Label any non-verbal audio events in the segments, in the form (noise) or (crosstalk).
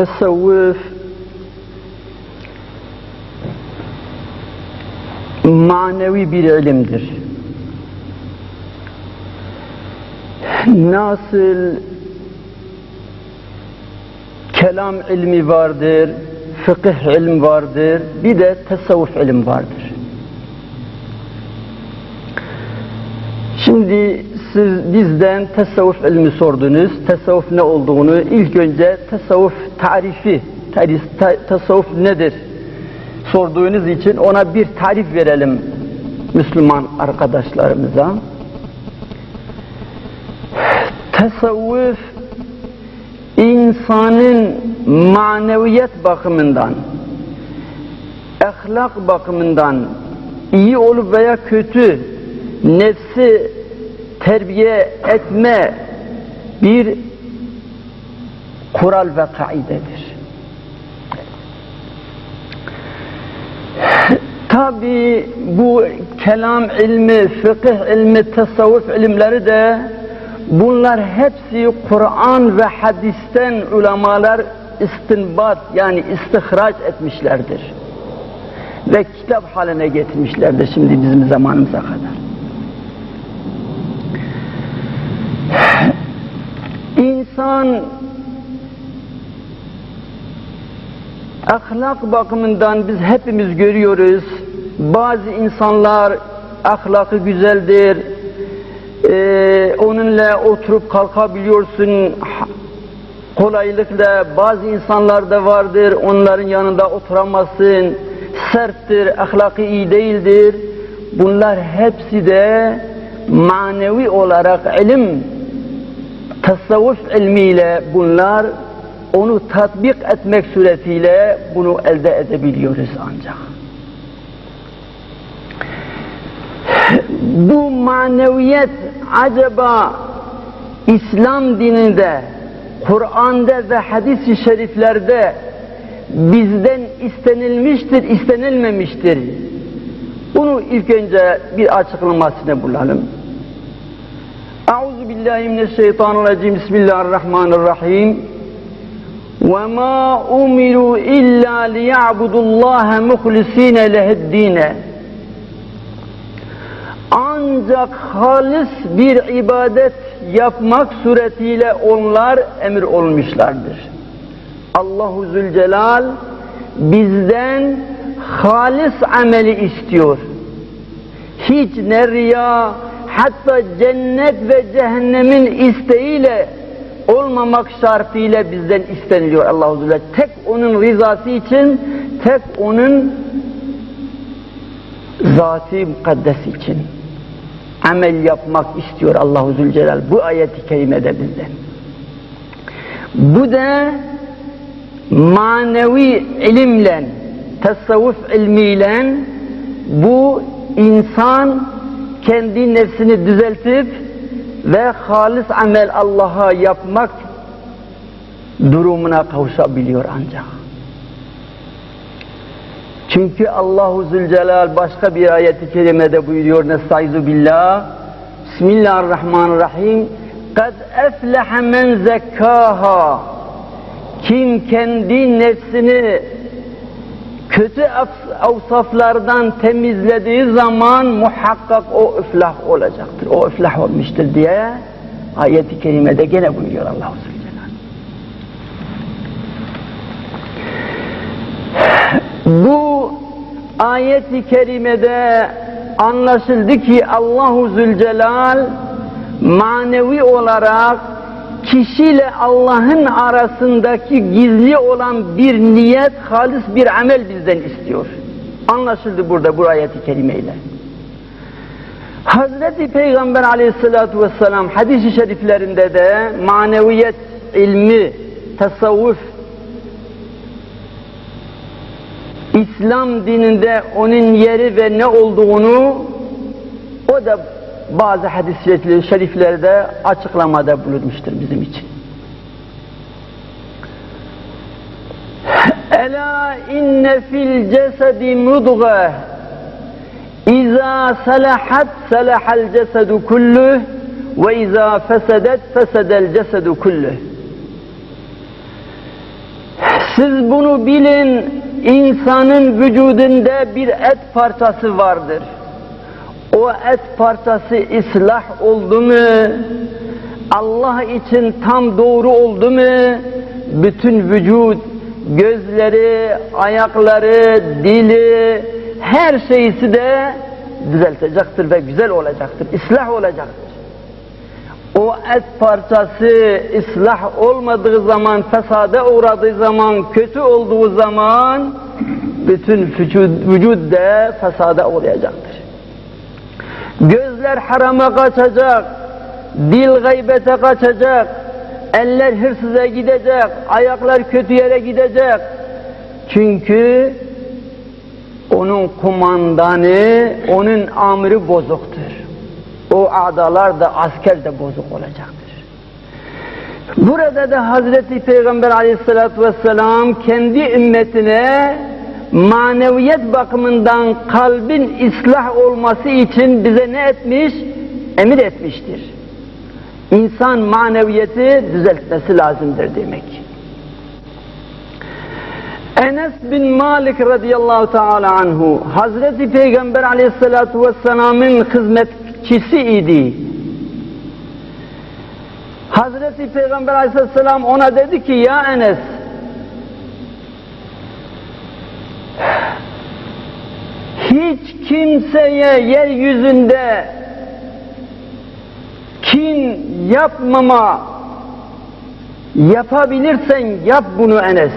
Tasavvuf manevi bir ilimdir. Nasıl kelam ilmi vardır, fıkıh ilmi vardır, bir de tasavvuf ilim vardır. Şimdi siz bizden tasavvuf ilmi sordunuz. Tasavvuf ne olduğunu ilk önce tasavvuf tarifi, tarif, ta, tasavvuf nedir sorduğunuz için ona bir tarif verelim Müslüman arkadaşlarımıza. Tasavvuf insanın maneviyet bakımından, ahlak bakımından iyi olup veya kötü nefsi terbiye etme bir kural ve kaidedir. (laughs) Tabi bu kelam ilmi, fıkıh ilmi, tasavvuf ilimleri de bunlar hepsi Kur'an ve hadisten ulemalar istinbat yani istihraç etmişlerdir. Ve kitap haline getirmişlerdir şimdi bizim zamanımıza kadar. İnsan ahlak bakımından biz hepimiz görüyoruz. Bazı insanlar ahlakı güzeldir. Ee, onunla oturup kalkabiliyorsun kolaylıkla. Bazı insanlar da vardır. Onların yanında oturamazsın. Serttir, ahlakı iyi değildir. Bunlar hepsi de manevi olarak ilim tasavvuf ilmiyle bunlar onu tatbik etmek suretiyle bunu elde edebiliyoruz ancak. Bu maneviyet acaba İslam dininde, Kur'an'da ve hadis-i şeriflerde bizden istenilmiştir, istenilmemiştir. Bunu ilk önce bir açıklamasını bulalım. Euzu billahi mineşşeytanirracim. Bismillahirrahmanirrahim. Ve ma umiru illa liya'budullaha muhlisine lehe'd-dine. Ancak halis bir ibadet yapmak suretiyle onlar emir olmuşlardır. Allahu Zülcelal bizden halis ameli istiyor. Hiç ne riya, hatta cennet ve cehennemin isteğiyle olmamak şartıyla bizden isteniliyor Allahu Zülcelal. Tek onun rızası için, tek onun zati mukaddes için amel yapmak istiyor Allahu Zülcelal bu ayeti kerimede bizden. Bu da manevi ilimle, tasavvuf ilmiyle bu insan kendi nefsini düzeltip ve halis amel Allah'a yapmak durumuna kavuşabiliyor ancak. Çünkü Allahu Zülcelal başka bir ayeti kerimede buyuruyor Nestaizu billah. Bismillahirrahmanirrahim. Kad eflehe men zekkaha. Kim kendi nefsini kötü avsaflardan temizlediği zaman muhakkak o iflah olacaktır. O iflah olmuştur diye ayet-i kerimede gene buyuruyor Allah-u Bu ayet-i kerimede anlaşıldı ki Allahu Zülcelal manevi olarak kişiyle Allah'ın arasındaki gizli olan bir niyet, halis bir amel bizden istiyor. Anlaşıldı burada bu ayet-i kerimeyle. Hazreti Peygamber aleyhissalatu vesselam hadis-i şeriflerinde de maneviyet ilmi, tasavvuf, İslam dininde onun yeri ve ne olduğunu o da bazı hadis-i şeriflerde açıklamada bulunmuştur bizim için. (laughs) Ela inne fil cesedi mudgah İza salahat salahal cesedu kulluh ve izâ fesedet fesedel cesedu kulluh Siz bunu bilin, insanın vücudunda bir et parçası vardır. O et parçası ıslah oldu mu, Allah için tam doğru oldu mu, bütün vücut, gözleri, ayakları, dili, her şeysi de düzeltecektir ve güzel olacaktır, ıslah olacaktır. O et parçası ıslah olmadığı zaman, fesade uğradığı zaman, kötü olduğu zaman bütün vücud, vücut de fesade uğrayacaktır. Gözler harama kaçacak, dil gaybete kaçacak, eller hırsıza gidecek, ayaklar kötü yere gidecek. Çünkü onun kumandanı, onun amiri bozuktur. O adalar da asker de bozuk olacaktır. Burada da Hazreti Peygamber aleyhissalatü vesselam kendi ümmetine maneviyet bakımından kalbin ıslah olması için bize ne etmiş? Emir etmiştir. İnsan maneviyeti düzeltmesi lazımdır demek. Enes bin Malik radıyallahu teala anhu Hazreti Peygamber aleyhissalatu vesselamın hizmetçisi idi. Hazreti Peygamber aleyhisselam ona dedi ki ya Enes hiç kimseye yeryüzünde kin yapmama yapabilirsen yap bunu Enes.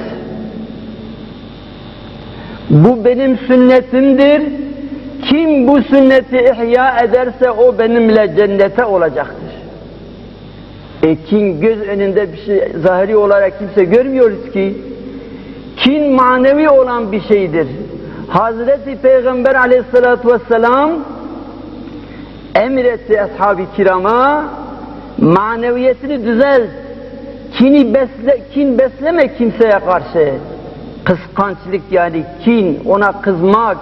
Bu benim sünnetimdir. Kim bu sünneti ihya ederse o benimle cennete olacaktır. E kin göz önünde bir şey zahiri olarak kimse görmüyoruz ki. Kin manevi olan bir şeydir. Hazreti Peygamber aleyhissalatü vesselam emretti ashab-ı kirama maneviyetini düzelt. Kini besle, kin besleme kimseye karşı. Kıskançlık yani kin, ona kızmak,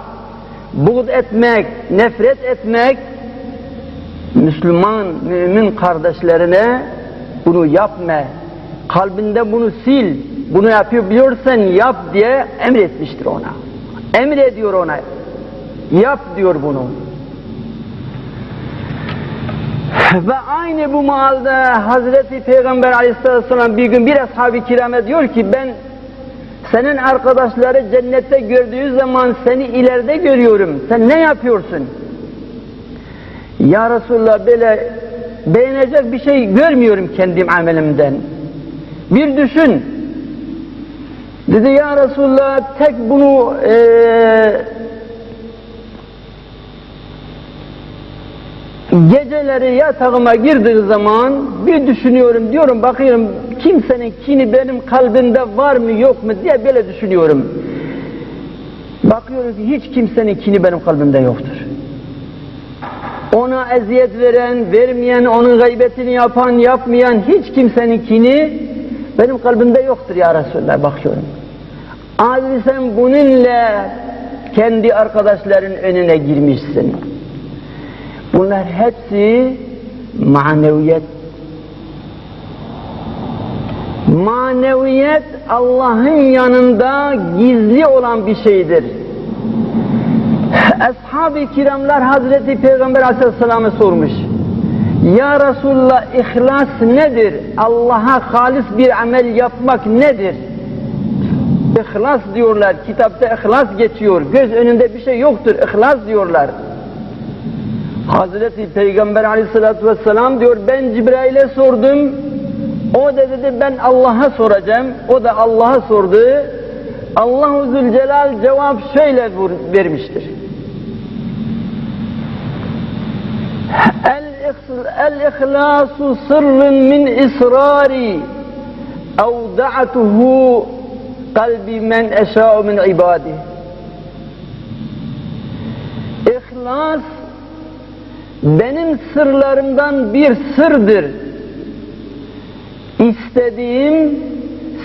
buğd etmek, nefret etmek Müslüman, mümin kardeşlerine bunu yapma. Kalbinde bunu sil. Bunu yapıyor biliyorsan yap diye emretmiştir ona. Emrediyor ona. Yap diyor bunu. Ve aynı bu mahalde Hazreti Peygamber aleyhisselam bir gün bir ashab-ı kirame diyor ki ben senin arkadaşları cennette gördüğü zaman seni ileride görüyorum. Sen ne yapıyorsun? Ya Resulallah böyle beğenecek bir şey görmüyorum kendim amelimden. Bir düşün. Dedi ya Resulallah tek bunu e, geceleri yatağıma girdiği zaman bir düşünüyorum diyorum bakıyorum kimsenin kini benim kalbimde var mı yok mu diye böyle düşünüyorum. Bakıyorum ki hiç kimsenin kini benim kalbimde yoktur. Ona eziyet veren, vermeyen, onun gaybetini yapan, yapmayan hiç kimsenin kini benim kalbimde yoktur ya Resulallah bakıyorum. Adil sen bununla kendi arkadaşların önüne girmişsin. Bunlar hepsi maneviyet. Maneviyet Allah'ın yanında gizli olan bir şeydir. Ashab-ı kiramlar Hazreti Peygamber aleyhisselam'a sormuş. Ya Resulullah ihlas nedir? Allah'a halis bir amel yapmak nedir? İhlas diyorlar. Kitapta ihlas geçiyor. Göz önünde bir şey yoktur. İhlas diyorlar. Hazreti Peygamber aleyhissalatü vesselam diyor ben Cibrail'e sordum. O da dedi ben Allah'a soracağım. O da Allah'a sordu. Allahu Zülcelal cevap şöyle vermiştir. El-ihlasu sırrın min israri evda'atuhu kalbi men eşâ'u min ibadih. İhlas benim sırlarımdan bir sırdır. İstediğim,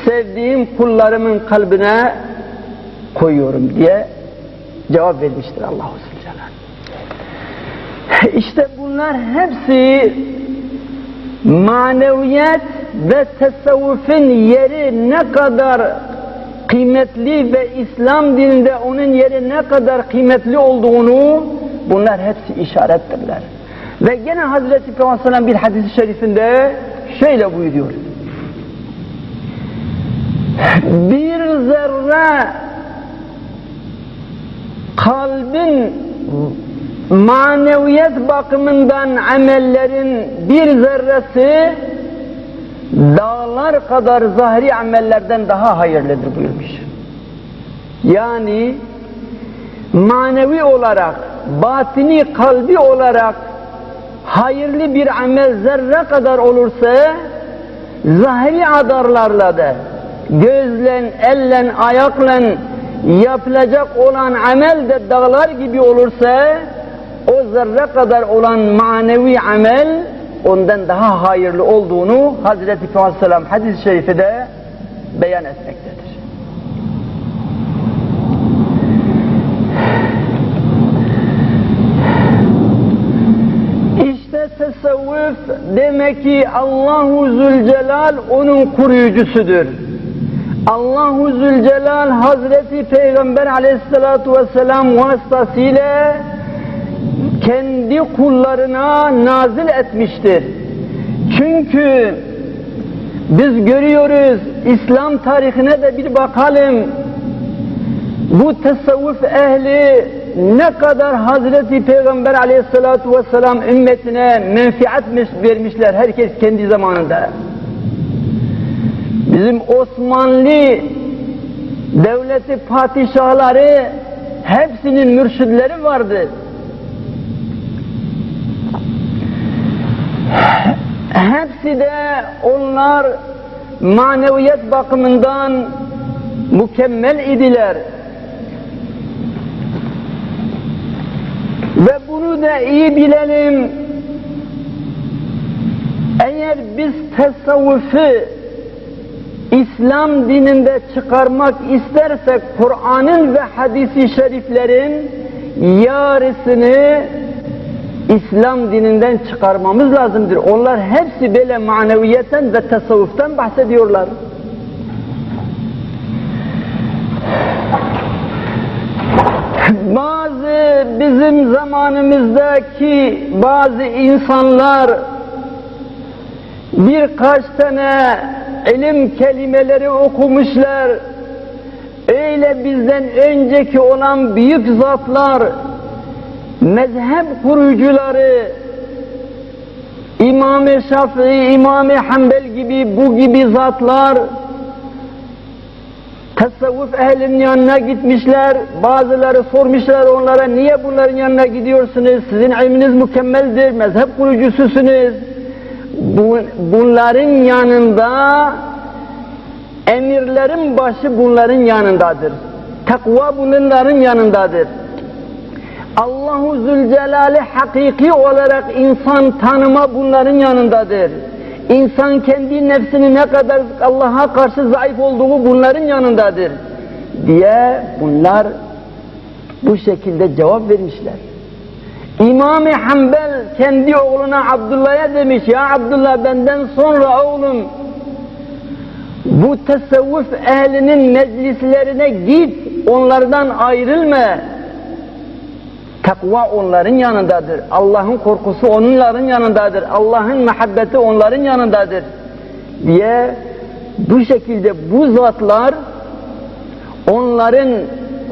sevdiğim kullarımın kalbine koyuyorum diye cevap vermiştir Allah-u Zülcelal. İşte bunlar hepsi maneviyet ve tasavvufun yeri ne kadar kıymetli ve İslam dininde onun yeri ne kadar kıymetli olduğunu bunlar hepsi işarettirler. Ve gene Hazreti Peygamber bir hadisi şerifinde şöyle buyuruyor. Bir zerre kalbin maneviyet bakımından amellerin bir zerresi dağlar kadar zahiri amellerden daha hayırlıdır buyurmuş. Yani manevi olarak, batini kalbi olarak hayırlı bir amel zerre kadar olursa zahiri adarlarla da gözlen, ellen, ayakla yapılacak olan amel de dağlar gibi olursa o zerre kadar olan manevi amel ondan daha hayırlı olduğunu Hazreti Peygamber hadis-i şerifi de beyan etmektedir. İşte tasavvuf demek ki Allahu Zülcelal onun koruyucusudur. Allahu Zülcelal Hazreti Peygamber aleyhissalatu vesselam vasıtasıyla kendi kullarına nazil etmiştir. Çünkü biz görüyoruz İslam tarihine de bir bakalım. Bu tasavvuf ehli ne kadar Hazreti Peygamber aleyhissalatu vesselam ümmetine menfiat vermişler herkes kendi zamanında. Bizim Osmanlı devleti padişahları hepsinin mürşidleri vardı. Hepsi de onlar maneviyet bakımından mükemmel idiler. Ve bunu da iyi bilelim. Eğer biz tasavvufu İslam dininde çıkarmak istersek Kur'an'ın ve hadisi şeriflerin yarısını İslam dininden çıkarmamız lazımdır. Onlar hepsi böyle maneviyetten ve tasavvuftan bahsediyorlar. Bazı bizim zamanımızdaki bazı insanlar birkaç tane ilim kelimeleri okumuşlar. Öyle bizden önceki olan büyük zatlar, mezhep kurucuları, İmam-ı Şafii, İmam-ı Hanbel gibi bu gibi zatlar tasavvuf ehlinin yanına gitmişler. Bazıları sormuşlar onlara niye bunların yanına gidiyorsunuz? Sizin ilminiz mükemmeldir, mezhep kurucususunuz. Bu, bunların yanında emirlerin başı bunların yanındadır. Takva bunların yanındadır. Allahu Zülcelal'i hakiki olarak insan tanıma bunların yanındadır. İnsan kendi nefsini ne kadar Allah'a karşı zayıf olduğu bunların yanındadır. Diye bunlar bu şekilde cevap vermişler. İmam-ı Hanbel kendi oğluna Abdullah'a demiş, ya Abdullah benden sonra oğlum bu tasavvuf ehlinin meclislerine git, onlardan ayrılma. Takva onların yanındadır. Allah'ın korkusu onların yanındadır. Allah'ın muhabbeti onların yanındadır. Diye bu şekilde bu zatlar onların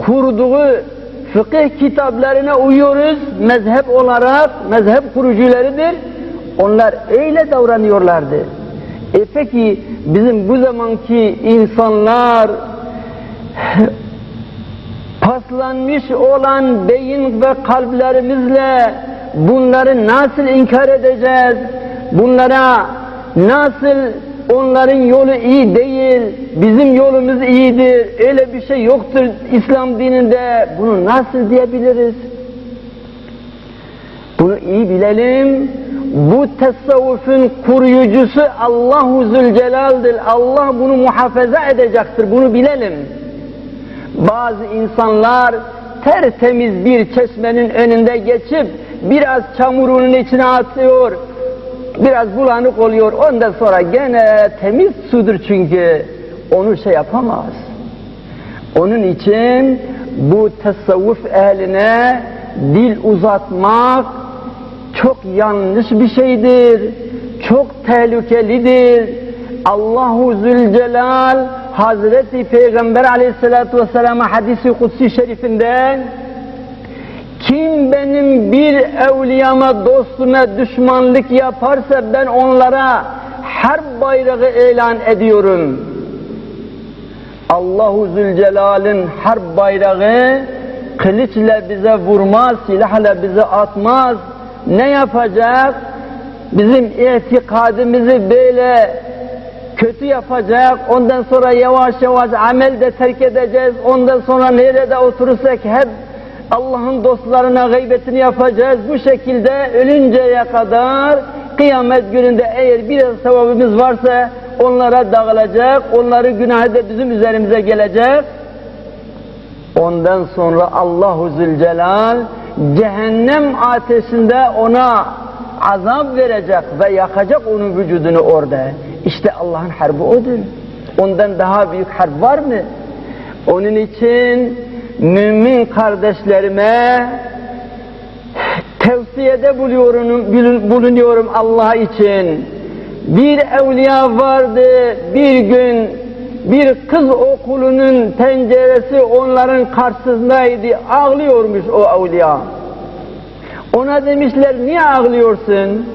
kurduğu fıkıh kitaplarına uyuyoruz mezhep olarak mezhep kurucularıdır. Onlar öyle davranıyorlardı. E peki bizim bu zamanki insanlar paslanmış olan beyin ve kalplerimizle bunları nasıl inkar edeceğiz? Bunlara nasıl onların yolu iyi değil, bizim yolumuz iyidir, öyle bir şey yoktur İslam dininde. Bunu nasıl diyebiliriz? Bunu iyi bilelim. Bu tasavvufun koruyucusu Allahu Zülcelal'dir. Allah bunu muhafaza edecektir. Bunu bilelim. Bazı insanlar tertemiz bir çeşmenin önünde geçip biraz çamurunun içine atıyor, biraz bulanık oluyor. Ondan sonra gene temiz sudur çünkü onu şey yapamaz. Onun için bu tasavvuf ehline dil uzatmak çok yanlış bir şeydir. Çok tehlikelidir. Allahu Zülcelal Hazreti Peygamber aleyhissalatu vesselam'a hadisi kutsi şerifinden kim benim bir evliyama, dostuma düşmanlık yaparsa ben onlara harp bayrağı ilan ediyorum. Allahu Zülcelal'in harp bayrağı kılıçla bize vurmaz, silahla bize atmaz. Ne yapacak? Bizim itikadımızı böyle kötü yapacak. Ondan sonra yavaş yavaş amel de terk edeceğiz. Ondan sonra nerede oturursak hep Allah'ın dostlarına gıybetini yapacağız. Bu şekilde ölünceye kadar kıyamet gününde eğer biraz sevabımız varsa onlara dağılacak. Onları günahı da bizim üzerimize gelecek. Ondan sonra Allahu Zülcelal cehennem ateşinde ona azap verecek ve yakacak onun vücudunu orada. İşte Allah'ın harbi odur. Ondan daha büyük harp var mı? Onun için mümin kardeşlerime tavsiyede bulunuyorum, bulunuyorum Allah için. Bir evliya vardı bir gün bir kız okulunun penceresi onların karşısındaydı. Ağlıyormuş o evliya. Ona demişler niye ağlıyorsun?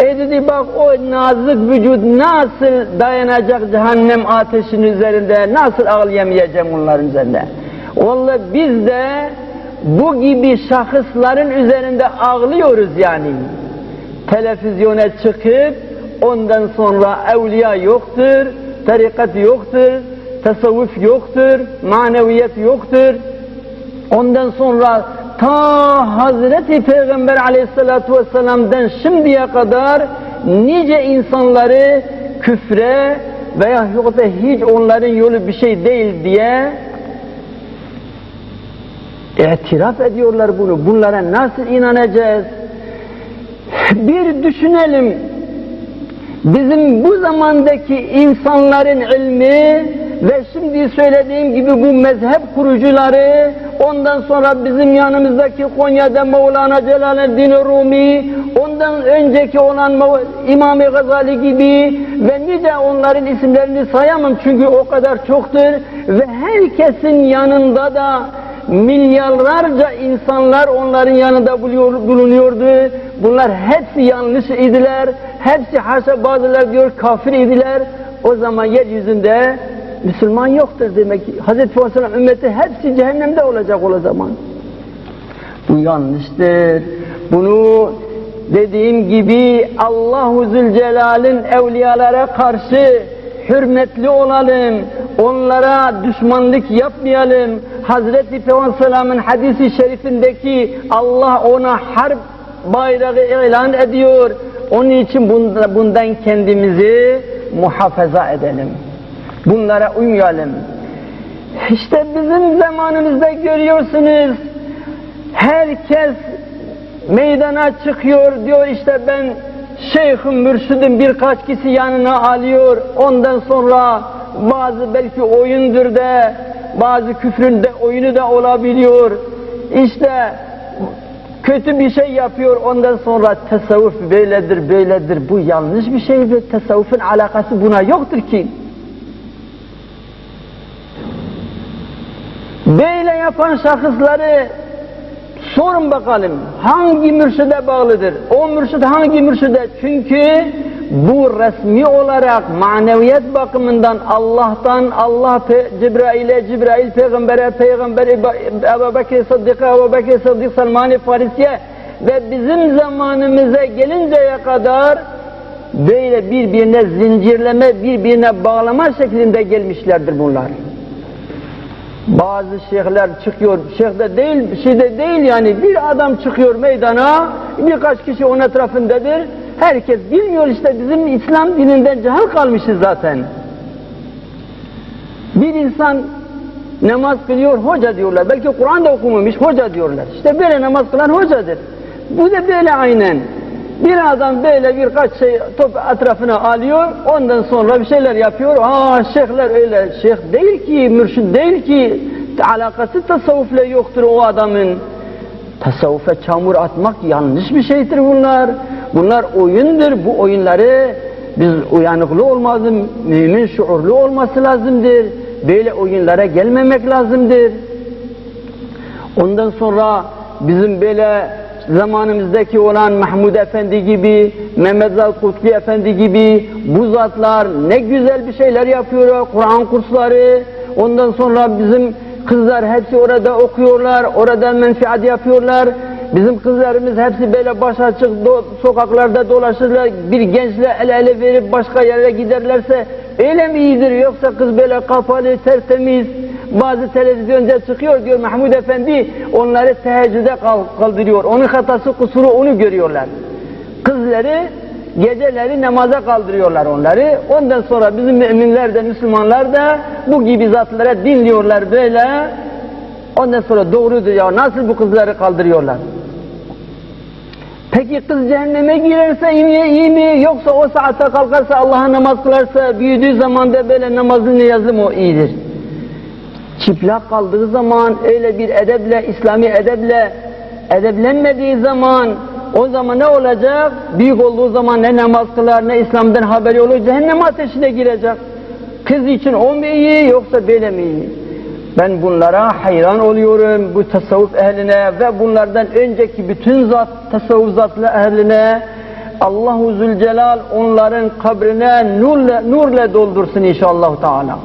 E dedi bak o nazik vücut nasıl dayanacak cehennem ateşinin üzerinde, nasıl ağlayamayacağım onların üzerinde. Vallahi biz de bu gibi şahısların üzerinde ağlıyoruz yani. Televizyona çıkıp ondan sonra evliya yoktur, tarikat yoktur, tasavvuf yoktur, maneviyet yoktur. Ondan sonra ta Hazreti Peygamber aleyhissalatu vesselam'dan şimdiye kadar nice insanları küfre veya yoksa hiç onların yolu bir şey değil diye itiraf ediyorlar bunu. Bunlara nasıl inanacağız? Bir düşünelim. Bizim bu zamandaki insanların ilmi ve şimdi söylediğim gibi bu mezhep kurucuları ondan sonra bizim yanımızdaki Konya'da Mevlana Celaleddin Rumi ondan önceki olan İmam-ı Gazali gibi ve nice onların isimlerini sayamam çünkü o kadar çoktur ve herkesin yanında da milyarlarca insanlar onların yanında bulunuyordu. Bunlar hepsi yanlış idiler. Hepsi haşa bazılar diyor kafir idiler. O zaman yeryüzünde Müslüman yoktur demek ki. Hazreti Aleyhisselam ümmeti hepsi cehennemde olacak o zaman. Bu yanlıştır. Bunu dediğim gibi Allahu Zülcelal'in evliyalara karşı hürmetli olalım. Onlara düşmanlık yapmayalım. Hazreti Peygamber'in hadisi şerifindeki Allah ona harp bayrağı ilan ediyor. Onun için bundan kendimizi muhafaza edelim. Bunlara uymayalım. İşte bizim zamanımızda görüyorsunuz. Herkes meydana çıkıyor diyor. İşte ben şeyhim mürşidim birkaç kişi yanına alıyor. Ondan sonra bazı belki oyundur da bazı küfrün de oyunu da olabiliyor. İşte kötü bir şey yapıyor. Ondan sonra tasavvuf böyledir böyledir. Bu yanlış bir şey ve tasavvufun alakası buna yoktur ki Böyle yapan şahısları sorun bakalım hangi mürşide bağlıdır? O mürşid hangi mürşide? Çünkü bu resmi olarak maneviyet bakımından Allah'tan Allah Cibrail'e, Cibrail peygambere, peygamber Ebu Bekir Sıddık'a, Ebu Bekir Sıddık Salman-ı Farisi'ye ve bizim zamanımıza gelinceye kadar böyle birbirine zincirleme, birbirine bağlama şeklinde gelmişlerdir bunlar. Bazı şeyhler çıkıyor, şeyh de değil, şey de değil yani bir adam çıkıyor meydana, birkaç kişi onun etrafındadır. Herkes bilmiyor işte bizim İslam dininden cehal kalmışız zaten. Bir insan namaz kılıyor hoca diyorlar. Belki Kur'an da okumamış hoca diyorlar. İşte böyle namaz kılan hocadır. Bu da böyle aynen. Bir adam böyle birkaç şey top etrafına alıyor, ondan sonra bir şeyler yapıyor. Aa şeyhler öyle şeyh değil ki, mürşid değil ki, alakası tasavvufla yoktur o adamın. Tasavvufa çamur atmak yanlış bir şeydir bunlar. Bunlar oyundur. Bu oyunları biz uyanıklı olmazım, mümin şuurlu olması lazımdır. Böyle oyunlara gelmemek lazımdır. Ondan sonra bizim böyle zamanımızdaki olan Mahmud Efendi gibi, Mehmet Zal Kutlu Efendi gibi bu zatlar ne güzel bir şeyler yapıyor. Kur'an kursları, ondan sonra bizim kızlar hepsi orada okuyorlar, oradan menfaat yapıyorlar. Bizim kızlarımız hepsi böyle baş açık do- sokaklarda dolaşırlar. Bir gençle el ele verip başka yere giderlerse öyle mi iyidir yoksa kız böyle kapalı, tertemiz, bazı televizyonda çıkıyor diyor Mahmud Efendi onları teheccüde kal- kaldırıyor. Onun hatası kusuru onu görüyorlar. Kızları geceleri namaza kaldırıyorlar onları. Ondan sonra bizim müminler de Müslümanlar da bu gibi zatlara dinliyorlar böyle. Ondan sonra doğrudur ya nasıl bu kızları kaldırıyorlar? Peki kız cehenneme girerse iyi mi, iyi mi? Yoksa o saatte kalkarsa Allah'a namaz kılarsa büyüdüğü zaman da böyle namazını niyazı mı iyidir? Çıplak kaldığı zaman öyle bir edeble, İslami edeble edeplenmediği zaman o zaman ne olacak? Büyük olduğu zaman ne namaz kılar ne İslam'dan haberi olur cehennem ateşine girecek. Kız için o mu iyi yoksa böyle mi iyi? Ben bunlara hayran oluyorum bu tasavvuf ehline ve bunlardan önceki bütün zat, tasavvuf zatlı ehline Allahu Zülcelal onların kabrine nurla, nurla doldursun inşallah Teala.